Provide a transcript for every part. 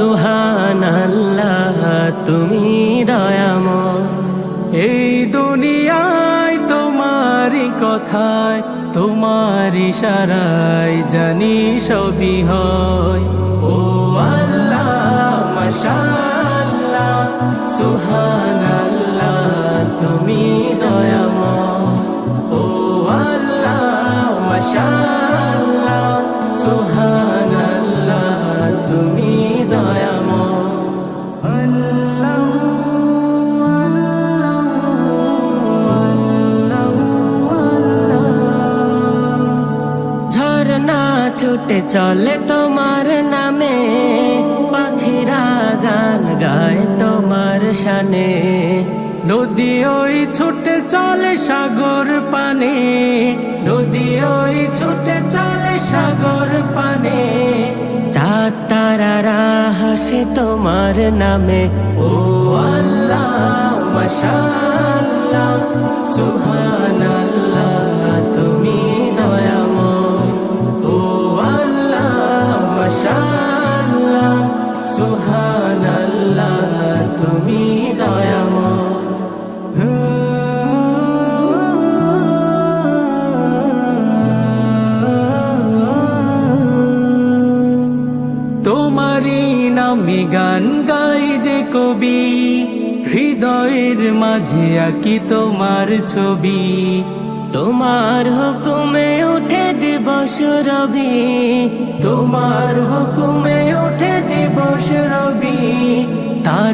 সুহানাল্লাহ তুমি দয়াম এই দুনিয়ায় তোমারই কথায়, তোমার ইশারায় জানি সবই হয়। ও আল্লাহ মশাল্লাহ সুবহানাল্লাহ। ছুটে চলে তোমার নামে। পাখিরা গান গায় তোমার শানে। নদী ওই ছুটে চলে সাগর পানে। নদী ওই ছুটে চলে সাগর পানে। চাঁদ তারারা হাসে তোমার নামে। ও আল্লাহ, মাশাআল্লাহ সুবহানাল্লাহ সুবহানাল্লাহ, তুমি দয়াময়। তোমারই নামে গান গাই যে কবি, হৃদয়ের মাঝে আঁকি তোমার ছবি। তোমার হুকুমে উঠে দিবস রবি, তোমার হুকুমে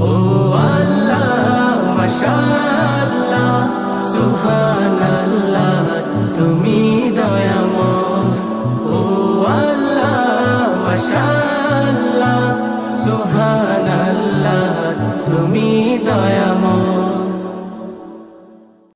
ও আল্লাহ মাশাআল্লাহ সুবহানাল্লাহ তুমি দয়াময়। ও আল্লাহ মাশাআল্লাহ সুবহানাল্লাহ তুমি